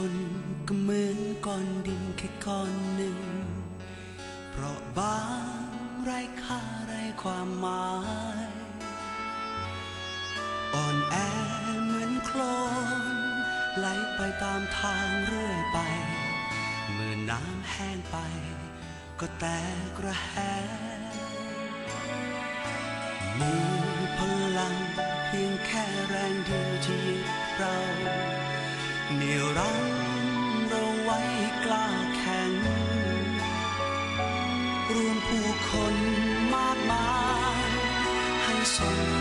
คนก็เหมือนก้อนดินแค่ก้อนหนึ่ง เพราะบางไรค่าไรความหมาย อ่อนแอเหมือนโคลนไหลไปตามทางเรื่อยไป เมื่อน้ำแห้งไป ก็แตกระแหงมีพลังเพียงแค่แรงเดียวที่เรา เหนี่ยวรั้งเราไว้กล้าแข็ง รวมผู้คนมากมายให้ส่ง